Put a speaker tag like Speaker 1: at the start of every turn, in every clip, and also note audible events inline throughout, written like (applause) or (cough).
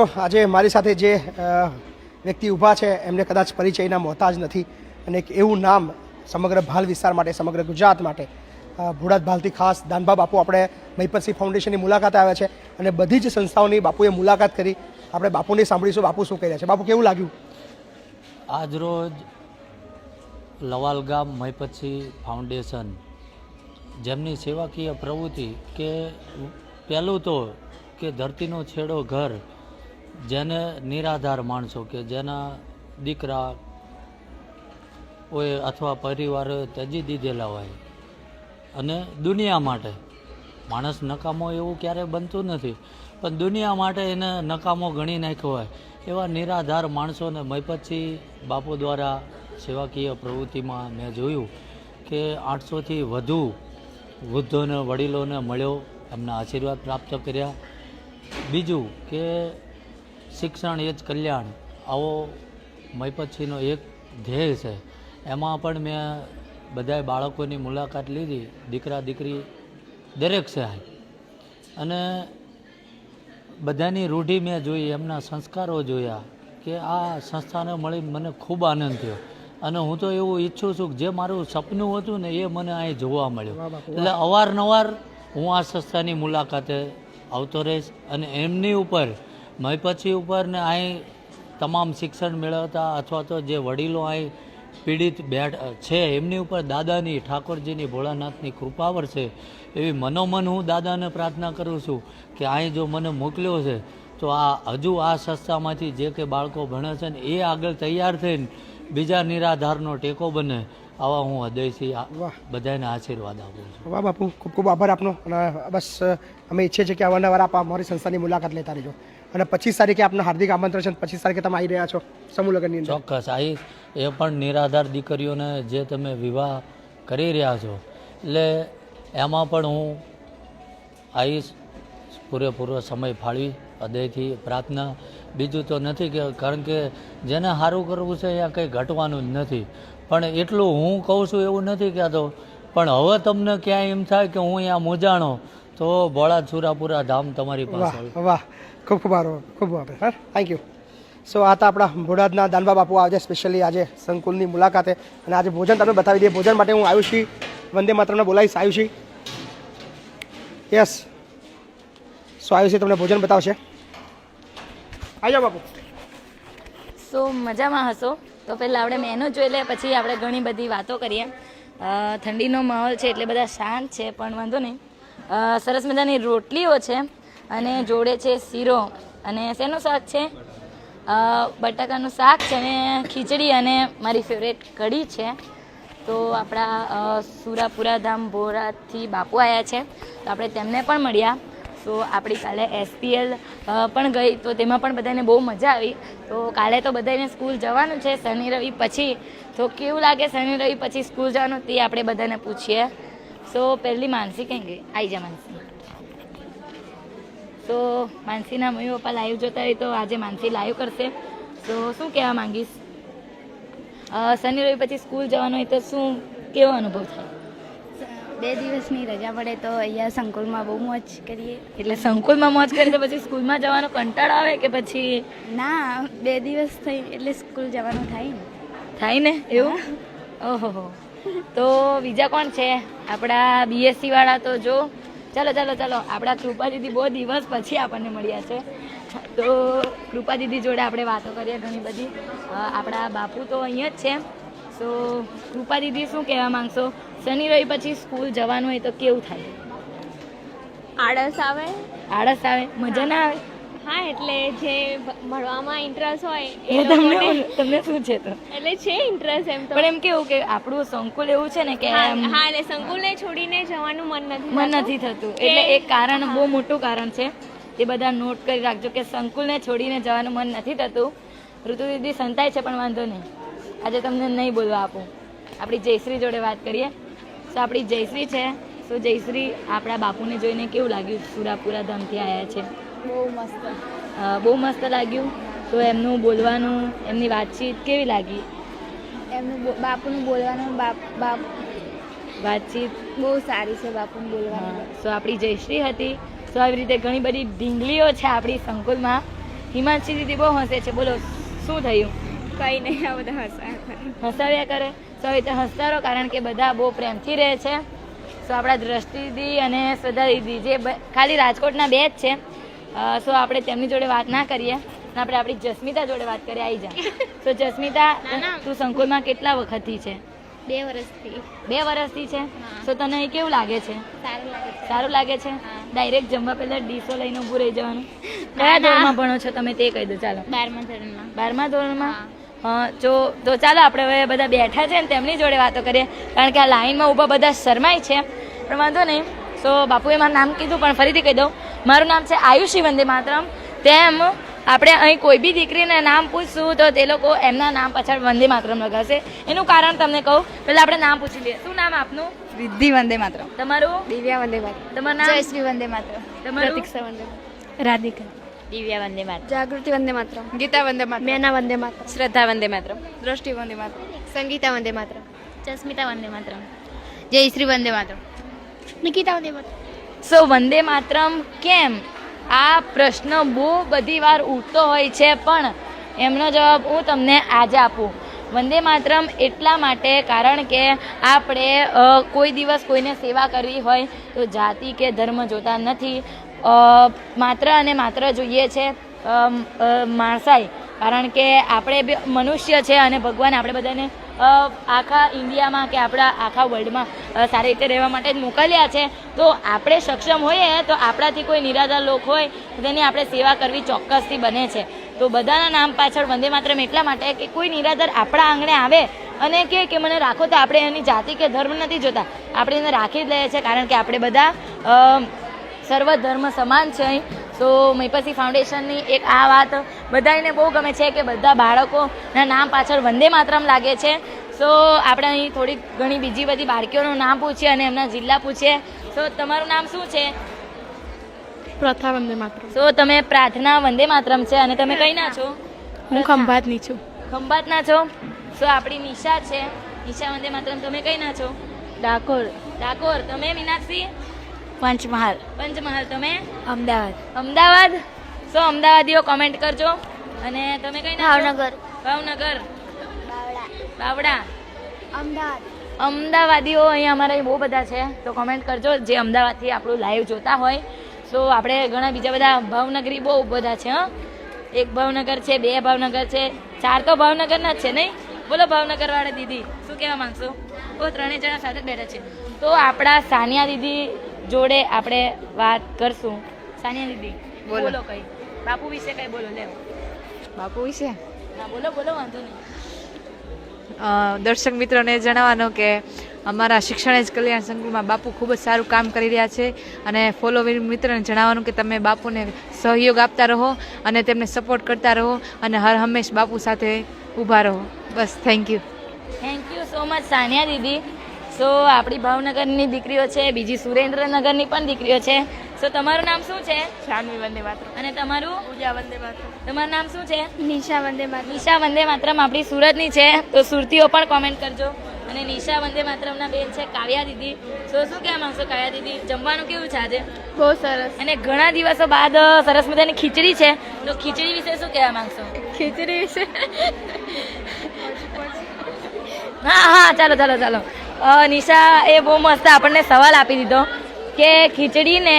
Speaker 1: આજે મારી સાથે જે વ્યક્તિ ઊભા છે એમને કદાચ પરિચયના મોહતાજ નથી અને એક એવું નામ સમગ્ર ભાલ વિસ્તાર માટે સમગ્ર ગુજરાત માટે અ, ભાલથી ખાસ દાનબા બાપુ આપણે મહિપતસિંહ ફાઉન્ડેશનની મુલાકાત આવ્યા છે અને બધી જ સંસ્થાઓની બાપુએ મુલાકાત કરી. આપણે બાપુને સાંભળીશું બાપુ શું કહી રહ્યા છે? બાપુ કેવું લાગ્યું?
Speaker 2: આજરોજ લવાલ ગામ ફાઉન્ડેશન જેમની સેવાકીય પ્રવૃત્તિ કે પહેલું તો કે ધરતીનો છેડો ઘર જેને નિરાધાર માણસો કે જેના દીકરા હોય અથવા પરિવારો ત્યજી દીધેલા હોય. અને દુનિયા માટે. માણસ નકામો એવું ક્યારેય બનતું નથી. પણ દુનિયા માટે એને નકામો ગણી નાખ્યો હોય. એવા નિરાધાર માણસોને મહિપતસિંહ બાપુ દ્વારા સેવાકીય પ્રવૃત્તિમાં મેં જોયું કે આઠસોથી વધુ વૃદ્ધોને, વડીલોને મળ્યો, એમના આશીર્વાદ પ્રાપ્ત કર્યા. બીજું કે શિક્ષણ એ જ કલ્યાણ. આવો મહિપતસિંહનો એક ધ્યેય છે. એમાં પણ મેં બધાય બાળકોની મુલાકાત લીધી. દીકરા દીકરી દરેક છે અને બધાની રૂઢિ મેં જોઈ એમના સંસ્કારો જોયા કે આ સંસ્થાને મળી મને ખૂબ આનંદ થયો. અને હું તો એવું ઈચ્છું છું કે જે મારું સપનું હતું ને એ મને અહીં જોવા મળ્યું. એટલે અવારનવાર હું આ સંસ્થાની મુલાકાતે આવતો રહીશ અને એમની ઉપર મહિપતસિંહ ઉપર ને અહીં તમામ શિક્ષણ મેળવતા અથવા તો જે વડીલો અહીં પીડિત બેઠ છે એમની ઉપર દાદાની ઠાકોરજીની ભોળાનાથની કૃપા છે. એવી મનોમન હું દાદાને પ્રાર્થના કરું છું કે અહીં જો મને મોકલ્યો છે તો આ હજુ આ સંસ્થામાંથી જે કે બાળકો ભણે છે ને એ આગળ તૈયાર થઈને બીજા નિરાધારનો ટેકો બને આવા હું હૃદયથી બધાને આશીર્વાદ આપું છું.
Speaker 1: વાહ બાપુ ખૂબ ખૂબ આભાર આપનો. અને બસ અમે ઈચ્છીએ છીએ કે અવારનવાર આપ અમારી સંસ્થાની મુલાકાત લેતા રહેજો. અને પચીસ તારીખે આપનું હાર્દિક આમંત્રણ છે પચીસ તારીખે તમે આવી રહ્યા છો સમૂહ લગ્નની અંદર.
Speaker 2: ચોક્કસ. આવી એ પણ નિરાધાર દીકરીઓને જે તમે વિવાહ કરી રહ્યા છો એટલે એમાં પણ હું આવીશ પૂરેપૂરો સમય ફાળવી હૃદયથી પ્રાર્થના. બીજું તો નથી કે કારણ કે જેને સારું કરવું છે એ કંઈ ઘટવાનું જ નથી. પણ એટલું હું કહું છું એવું નથી કહેતો પણ હવે તમને ક્યાંય એમ થાય કે હું અહીંયા મોજાણો તો ભોળા છુરાપુરા ધામ તમારી પાસે
Speaker 1: વાહ. ખૂબ ખૂબ આરો ખૂબ આભાર. હા થેન્ક યુ સો આ તો આપણા ભોડાદના દાનબા બાપુ આજે સ્પેશિયલી આજે સંકુલની મુલાકાતે. અને આજે ભોજન તમને બતાવી દઈએ. ભોજન માટે હું આયુષી વંદે માત્રને બોલાવીશ આયુષી યસ સો આયુષી તમને ભોજન બતાવશે. આવી જાઓ બાપુ.
Speaker 3: સો મજામાં હશો? તો પહેલાં આપણે મેનુ જોઈ લે પછી આપણે ઘણી બધી વાતો કરીએ. ઠંડીનો માહોલ છે, એટલે બધા શાંત છે, પણ વાંધો નહીં. સરસ મજાની રોટલીઓ છે. અને જોડે છે શીરો. અને શેનું શાક છે? બટાકાનું શાક છે અને ખીચડી અને મારી ફેવરેટ કઢી છે. તો આપણા સુરાપુરા ધામ ભોરાથી બાપુ આવ્યા છે. તો આપણે તેમને પણ મળ્યા. તો આપણી કાલે એસપીએલ પણ ગઈ. તો તેમાં પણ બધાને બહુ મજા આવી. તો કાલે તો બધાને સ્કૂલ જવાનું છે શનિ રવિ પછી. તો કેવું લાગે શનિ રવિ પછી સ્કૂલ જવાનું તે આપણે બધાને પૂછીએ. સો પહેલી માનસી કંઈ ગઈ? આવી જા માનસી. તો માનસીના મમ્મી પપ્પા લાઈવ જોતા હોય તો આજે માનસી લાઈવ કરશે. તો શું કહેવા માંગીશ? શનિ રવિ પછી સ્કૂલ જવાનું હોય તો શું કેવો અનુભવ થાય?
Speaker 4: બે દિવસની રજા પડે તો અહીંયા સંકુલમાં બહુ મોજ કરીએ.
Speaker 3: એટલે સંકુલમાં મોજ કરીએ તો પછી સ્કૂલમાં જવાનો કંટાળો આવે કે પછી
Speaker 4: ના બે દિવસ થઈ એટલે સ્કૂલ જવાનું થાય ને.
Speaker 3: થાય ને? એવું? ઓહો. તો બીજા કોણ છે? આપણા બીએસસી વાળા તો જો. ચાલો ચાલો ચાલો. આપણા કૃપા દીદી બહુ દિવસ પછી આપણને મળ્યા છે. તો કૃપા દીદી જોડે આપણે વાતો કરીએ ઘણી બધી. આપણા બાપુ તો અહીંયા જ છે. તો કૃપા દીદી શું કહેવા માંગશો? શનિ રવિ પછી સ્કૂલ જવાનું હોય તો કેવું થાય?
Speaker 5: આળસ આવે?
Speaker 3: આળસ આવે? મજા ના આવે?
Speaker 5: હા એટલે જે ભણવામાં ઇન્ટરેસ્ટ હોય એ
Speaker 3: તમને તમને શું છે તો?
Speaker 5: એટલે છે ઇન્ટરેસ્ટ એમ તો.
Speaker 3: પણ એમ કેવું કે આપણું સંકુલ એવું છે ને કે
Speaker 5: હા એટલે સંકુલને છોડીને જવાનું મન નથી
Speaker 3: મન નથી થતું. એટલે એક કારણ બહુ મોટું કારણ છે. એ બધા નોટ કરી રાખજો કે સંકુલને છોડીને જવાનું મન નથી થતું. ઋતુ દીદી સંતાય છે પણ વાંધો નહીં. આજે તમને નહીં બોલવા આપું. આપણી જયશ્રી જોડે વાત કરીએ. તો આપણી જયશ્રી છે. તો જયશ્રી આપણા બાપુને જોઈને કેવું લાગ્યું? સુરાપુરા ધામથી આવ્યા છે.
Speaker 4: બહુ મસ્ત.
Speaker 3: બહુ મસ્ત લાગ્યું. તો એમનું બોલવાનું એમની વાતચીત કેવી લાગી?
Speaker 4: એમનું બાપુનું બોલવાનું બાપ બાપ
Speaker 3: વાતચીત?
Speaker 4: બહુ સારી છે બાપુનું બોલવાનું.
Speaker 3: સો આપણી જયશ્રી હતી. સો આવી રીતે ઘણી બધી ઢીંગલીઓ છે આપણી સંકુલમાં. હિમાંશી દીદી બહુ હસે છે. બોલો શું થયું?
Speaker 5: કઈ નહીં આ બધા હસાવ્યા
Speaker 3: હસાવ્યા કરે? સો એ રીતે હસતા રહો કારણ કે બધા બહુ પ્રેમથી રહે છે. સો આપણા દ્રષ્ટિ દીદી અને શ્રદ્ધા દીદી જે ખાલી રાજકોટના બે જ છે. સો આપણે તેમની જોડે વાત ના કરીએ અને આપણે આપણી જસ્મિતા જોડે વાત કરીએ આવી જા. (laughs) તો જસ્મિતા તું સંકુલમાં કેટલા વખતથી છે?
Speaker 5: બે વર્ષથી
Speaker 3: બે વર્ષથી છે? સો તને કેવું લાગે છે?
Speaker 5: સારું લાગે છે.
Speaker 3: ડાયરેક્ટ જમવા પહેલા ડીશો લઈને ઊભું રહી જવાનું. કયા ધોરણમાં ભણો છો તમે તે કહી દો ચાલો.
Speaker 5: બારમા ધોરણમાં.
Speaker 3: બારમા ધોરણમાં? હા. જો તો ચાલો આપણે હવે બધા બેઠા છે ને તેમની જોડે વાતો કરીએ. કારણ કે આ લાઈનમાં ઊભા બધા શરમાય છે. પણ વાંધો નહીં. સો બાપુએ મારું નામ કીધું પણ ફરીથી કહી દઉં. મારું નામ છે આયુષી વંદે માતરમ તેમ આપણે અહીં કોઈ બી દીકરીને નામ પૂછશું તો તે લોકો એમના નામ પાછળ વંદે માતરમ લગાવશે એનું કારણ તમને કહું પહેલાં આપણે નામ પૂછી લઈએ શું નામ આપનું
Speaker 4: રિદ્ધિ વંદે માતરમ
Speaker 3: તમારું
Speaker 4: દિવ્યા વંદે માત્ર
Speaker 3: તમારું નામ
Speaker 5: જયશ્રી વંદે માતરમ
Speaker 3: તમારું
Speaker 4: પ્રતીક્ષા વંદે
Speaker 5: રાધિકા
Speaker 3: દિવ્યા વંદે માતરમ
Speaker 4: જાગૃતિ વંદે માત્ર ગીતા વંદે માત્ર મેના વંદે માત્ર શ્રદ્ધા વંદે માત્ર દ્રષ્ટિ વંદે માત્ર
Speaker 5: સંગીતા વંદે માત્ર
Speaker 3: જસ્મિતા વંદે માતરમ
Speaker 5: જયશ્રી વંદે માત્ર નિકિતા વંદે માત્ર
Speaker 3: સો વંદે માતરમ. કેમ? આ પ્રશ્ન બહુ બધી વાર ઉઠતો હોય છે, પણ એમનો જવાબ હું તમને આજે આપું. વંદે માતરમ એટલા માટે કારણ કે આપણે કોઈ દિવસ કોઈને સેવા કરવી હોય તો જાતિ કે ધર્મ જોતા નથી. માત્ર અને માત્ર જોઈએ છે માણસાઈ. કારણ કે આપણે મનુષ્ય છે અને ભગવાન આપણે બધાને આખા ઇન્ડિયામાં કે આપણા આખા વર્લ્ડમાં સારી રીતે રહેવા માટે જ મોકલ્યા છે. તો આપણે સક્ષમ હોઈએ તો આપણાથી કોઈ નિરાધાર લોક હોય તેની આપણે સેવા કરવી ચોક્કસથી બને છે. તો બધાના નામ પાછળ વંદે માત્રમ એટલા માટે કે કોઈ નિરાધાર આપણા આંગણે આવે અને કે કે મને રાખો તો આપણે એની જાતિ કે ધર્મ નથી જોતા. આપણે એને રાખી જ લઈએ છીએ કારણ કે આપણે બધા સર્વ ધર્મ સમાન છે અહીં. તો મૈપસી ફાઉન્ડેશનની એક આ વાત બધાને બહુ ગમે છે કે બધા બાળકોના નામ પાછળ વંદે માતરમ લાગે છે. સો આપણે અહીં થોડીક ઘણી બીજી બધી બાળકીઓનું નામ પૂછીએ અને એમના જિલ્લા પૂછીએ. સો તમારું નામ શું છે?
Speaker 4: પ્રથા વંદે માતરમ.
Speaker 3: સો તમે પ્રાર્થના વંદે માતરમ છે અને તમે કઈ ના છો?
Speaker 4: હું ખંભાતની છું.
Speaker 3: ખંભાતના છો? સો આપણી નિશા છે. નિશા વંદે માતરમ તમે કઈ ના છો?
Speaker 4: ડાકોર.
Speaker 3: ડાકોર. તમે મીનાક્ષી?
Speaker 4: પંચમહાલ.
Speaker 3: પંચમહાલ તમે?
Speaker 4: અમદાવાદ.
Speaker 3: અમદાવાદ? સો અમદાવાદીઓ કોમેન્ટ કરજો. અને તમે કઈ
Speaker 5: ભાવનગર.
Speaker 3: ભાવનગર. બાવડા
Speaker 5: અમદાવાદ.
Speaker 3: અમદાવાદીઓ અહીંયા અમારા બહુ બધા છે. તો કોમેન્ટ કરજો. જે અમદાવાદથી આપણું લાઈવ જોતા હોય. સો આપણે ઘણા બીજા બધા ભાવનગરી બહુ બધા છે હં. એક ભાવનગર છે બે ભાવનગર છે. ચાર તો ભાવનગરના જ છે નહીં? બોલો ભાવનગર વાળા દીદી શું કહેવા માંગશો? ઓ ત્રણેય જણા સાથે બેઠા છે. તો આપણા સાનિયા દીદી જોડે આપણે વાત કરશું. સાનિયા દીદી
Speaker 4: બોલો.
Speaker 3: બોલો કઈ. બાપુ વિશે કઈ બોલો લે
Speaker 4: બાપુ વિશે?
Speaker 3: ના બોલો બોલો વાંધો નહીં.
Speaker 6: દર્શક મિત્રોને જણાવવાનું કે અમારા શિક્ષણ જ કલ્યાણ સંકુલમાં બાપુ ખૂબ જ સારું કામ કરી રહ્યા છે અને ફોલોવીર મિત્રોને જણાવવાનું કે તમે બાપુને સહયોગ આપતા રહો અને તેમને સપોર્ટ કરતા રહો અને હર હંમેશ બાપુ સાથે ઊભા રહો. બસ thank you
Speaker 3: thank you so much Sania દીદી. સો આપણી ભાવનગરની દીકરીઓ છે બીજી સુરેન્દ્રનગરની પણ દીકરીઓ છે. સો તમારું નામ શું છે?
Speaker 4: શાનવી વંદે માત્ર
Speaker 3: અને તમારું?
Speaker 4: પૂજા વંદે માત્ર
Speaker 3: તમારું નામ શું છે?
Speaker 5: નિશા વંદે માત્ર
Speaker 3: નિશા વંદે માત્રમ આપણી સુરતની છે. તો સુરતીઓ પણ કોમેન્ટ કરજો. અને નિશા વંદે માત્રમના બેન છે કાવ્યા દીદી. સો શું કહેવા માંગશો કાવ્યા દીદી? જમવાનું કેવું છે આજે?
Speaker 5: બહુ સરસ.
Speaker 3: અને ઘણા દિવસો બાદ સરસ મજાની ખીચડી છે. તો ખીચડી વિશે શું કહેવા માંગશો?
Speaker 5: ખીચડી વિશે?
Speaker 3: હા હા ચાલો ચાલો ચાલો. નિશા એ બહુ મસ્ત આપણને સવાલ આપી દીધો કે ખીચડીને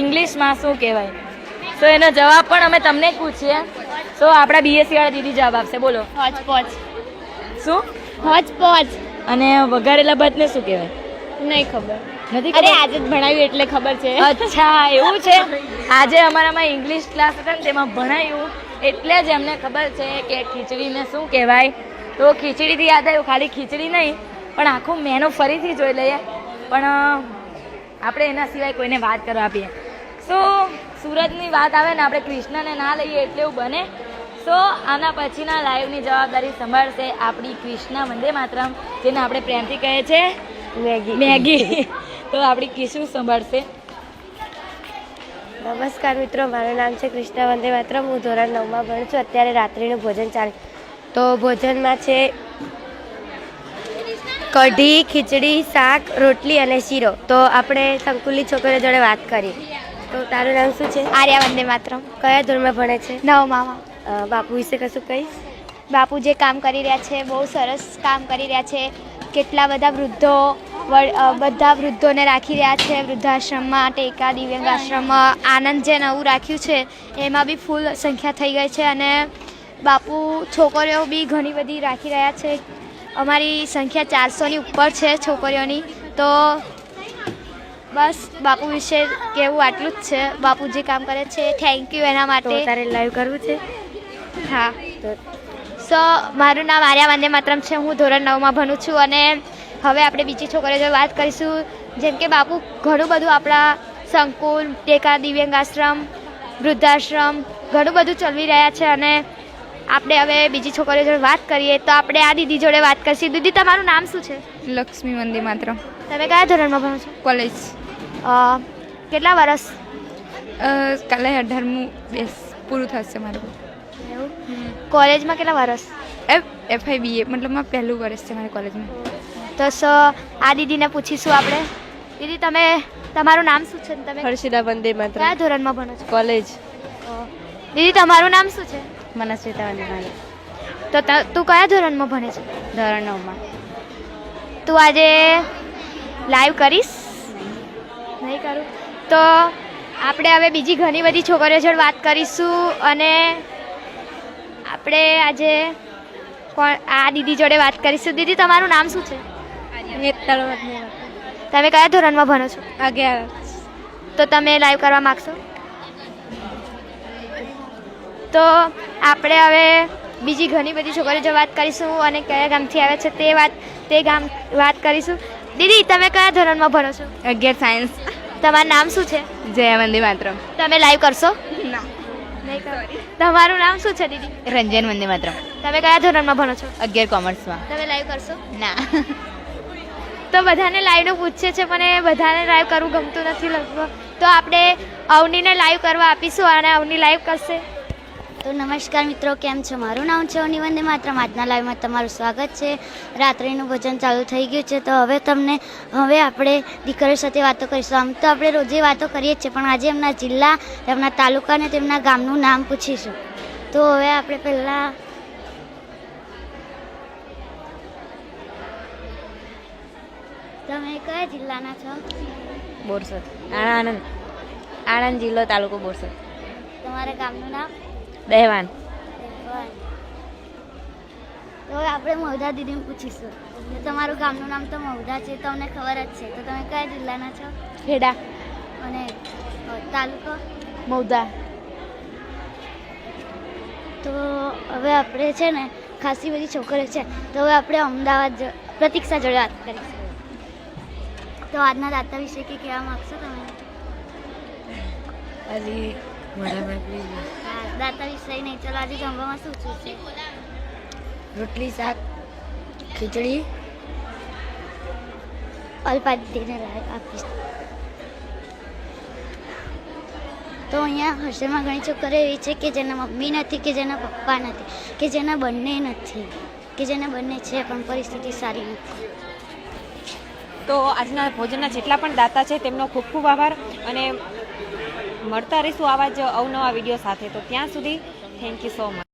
Speaker 3: ઇંગ્લિશમાં શું કહેવાય? તો એનો જવાબ પણ અમે તમને જ પૂછીએ. તો આપણા બીએસસી વાળા દીદી જવાબ આપશે. બોલો.
Speaker 5: હોચપોચ
Speaker 3: શું?
Speaker 5: હોચપોચ
Speaker 3: અને વઘારેલા ભાતને શું કહેવાય?
Speaker 5: નહીં ખબર.
Speaker 3: નથી
Speaker 5: અરે આજે જ ભણાવ્યું એટલે ખબર છે.
Speaker 3: અચ્છા એવું છે? આજે અમારામાં ઇંગ્લિશ ક્લાસ હતા ને તેમાં ભણાયું એટલે જ એમને ખબર છે કે ખીચડીને શું કહેવાય? તો ખીચડીથી યાદ આવ્યું ખાલી ખીચડી નહીં પણ આખું મેનુ ફરીથી જોઈ લઈએ. પણ આપણે એના સિવાય કોઈને વાત કરવા આપીએ. સો સુરતની વાત આવે ને આપણે કૃષ્ણને ના લઈએ એટલે એવું બને. સો આના પછીના લાઈવની જવાબદારી સંભાળશે આપણી કૃષ્ણ વંદે માતરમ જેને આપણે પ્રેમથી કહે છે મેગી. મેગી. તો આપણી કિશુ સંભાળશે.
Speaker 7: નમસ્કાર મિત્રો મારું નામ છે કૃષ્ણ વંદે માત્ર હું ધોરણ નવમાં ભણું છું. અત્યારે રાત્રિનું ભોજન ચાલે. તો ભોજનમાં છે કઢી ખીચડી શાક રોટલી અને શીરો. તો આપણે સંકુલી છોકરીઓ જોડે વાત કરી. તો તારું નામ શું છે?
Speaker 5: આર્યા વંદે માત્રમ.
Speaker 7: કયા ધોરણમાં ભણે છે?
Speaker 5: નવ
Speaker 7: મામા. બાપુ વિશે કશું કહીશ?
Speaker 5: બાપુ જે કામ કરી રહ્યા છે બહુ સરસ કામ કરી રહ્યા છે. કેટલા બધા વૃદ્ધો બધા વૃદ્ધોને રાખી રહ્યા છે. વૃદ્ધાશ્રમમાં ટેકા દિવ્યાંગ આશ્રમમાં. આનંદ જે નવું રાખ્યું છે એમાં બી ફૂલ સંખ્યા થઈ ગઈ છે અને બાપુ છોકરીઓ બી ઘણી બધી રાખી રહ્યા છે. અમારી સંખ્યા ચારસોની ઉપર છે છોકરીઓની. તો બસ બાપુ વિશે કેવું આટલું જ છે. બાપુ જે કામ કરે છે થેન્ક યુ એના માટે.
Speaker 7: તારે લાઈવ કરવું છે?
Speaker 5: હા. સો મારું નામ આર્યા વંદે માત્રમ છે. હું ધોરણ નવમાં ભણું છું અને હવે આપણે બીજી છોકરીઓ જોડે વાત કરીશું. જેમ કે બાપુ ઘણું બધું આપણા સંકુલ ટેકા દિવ્યાંગ આશ્રમ વૃદ્ધાશ્રમ ઘણું બધું ચલવી રહ્યા છે અને આપણે હવે બીજી છોકરીઓ જોડે વાત કરીએ તો આપણે આ દીદી જોડે વાત કરીશું. દીદી તમારું નામ શું છે?
Speaker 4: લક્ષ્મી મંદિર માત્ર
Speaker 5: તમે કયા ધોરણમાં ભણો છો?
Speaker 4: કોલેજ.
Speaker 5: કેટલા વર્ષ
Speaker 4: કાલે અઢારમું બેસ પૂરું થશે મારું.
Speaker 5: કોલેજમાં કેટલા વર્ષ
Speaker 4: એફ એફઆઈ બીએ મતલબમાં પહેલું વર્ષ છે મારી કોલેજમાં.
Speaker 5: તો સો આ દીદીને પૂછીશું આપણે. દીદી તમે તમારું નામ શું છે? તમે
Speaker 7: હર્ષિદા વંદે માત્ર
Speaker 5: કયા ધોરણમાં ભણો છો?
Speaker 7: કોલેજ.
Speaker 5: દીદી તમારું નામ શું છે?
Speaker 7: મનસ્વીતા માત્ર
Speaker 5: તો તું કયા ધોરણમાં ભણે છે?
Speaker 7: ધોરણ નવમાં
Speaker 5: તું આજે લાઈવ કરીશ? નહીં. કરું? તો આપણે હવે બીજી ઘણી બધી છોકરીઓ જોડે વાત કરીશું અને આપણે આજે કોણ આ દીદી જોડે વાત કરીશું. દીદી તમારું નામ શું છે? તમે કયા ધોરણમાં ભણો છો?
Speaker 7: અગિયાર.
Speaker 5: તો તમે લાઈવ કરવા માગશો? તો આપણે હવે બીજી ઘણી બધી છોકરીઓ જો વાત કરીશું અને કયા ગામથી આવે છે તે વાત તે ગામ વાત કરીશું. દીદી તમે કયા ધોરણમાં ભણો છો?
Speaker 4: અગિયાર સાયન્સ.
Speaker 5: તમારું નામ શું છે?
Speaker 4: જય વંદે માતરમ.
Speaker 5: તમે લાઈવ કરશો?
Speaker 4: ના.
Speaker 5: તમારું નામ શું છે દીદી?
Speaker 4: રંજન વંદે માતરમ.
Speaker 5: તમે કયા ધોરણમાં ભણો છો?
Speaker 4: અગિયાર કોમર્સમાં.
Speaker 5: તમે લાઈવ કરશો?
Speaker 4: ના.
Speaker 5: તો બધાને લાઈવનું પૂછે છે પણ બધાને લાઈવ કરવું ગમતું નથી લગભગ. તો આપણે અવનીને લાઈવ કરવા આપીશું અને અવની લાઈવ કરશે.
Speaker 8: તો નમસ્કાર મિત્રો કેમ છો? મારું નામ છે અવની વંદે. માત્ર આજના લાઈવમાં તમારું સ્વાગત છે. રાત્રિનું ભોજન ચાલુ થઈ ગયું છે તો હવે તમને હવે આપણે દીકરીઓ સાથે વાતો કરીશું. આમ તો આપણે રોજે વાતો કરીએ જ છીએ પણ આજે એમના જિલ્લા એમના તાલુકા અને તેમના ગામનું નામ પૂછીશું. તો હવે આપણે પહેલાં તમે કયા જિલ્લાના છો?
Speaker 7: બોરસદ. આણંદ. આણંદ જિલ્લો તાલુકો બોરસદ.
Speaker 8: તમારા ગામનું નામ?
Speaker 7: દહેવાન
Speaker 8: તો આપણે મહુધા દીદીને પૂછીશું. તો તમારું ગામનું નામ તો મહુધા છે તમને ખબર જ છે. તો તમે કયા જિલ્લાના છો?
Speaker 5: ખેડા.
Speaker 8: અને તાલુકો?
Speaker 5: મૌદા
Speaker 8: તો હવે આપણે છે ને ખાસી બધી છોકરીઓ છે. તો હવે આપણે અમદાવાદ પ્રતિક્ષા જોડે વાત કરીશું. તો આજના દાતા વિશે કે કહેવા માગશો તમે? હા, દાતા વિષય નહીં ચલો આજે જમવામાં શું શું છે?
Speaker 7: રોટલી શાક ખીચડી.
Speaker 8: અલ્પાદિને આપીશ. તો અહીંયા હોસ્ટેલમાં ઘણી છોકરીઓ એવી છે કે જેના મમ્મી નથી કે જેના પપ્પા નથી કે જેના બંને નથી કે જેના બંને છે પણ પરિસ્થિતિ સારી નથી.
Speaker 9: તો આજના ભોજનના જેટલા પણ દાતા છે તેમનો ખૂબ ખૂબ આભાર અને મળતા રહીશું આવા જ અવનવા વીડિયો સાથે. તો ત્યાં સુધી થેન્ક યુ સો મચ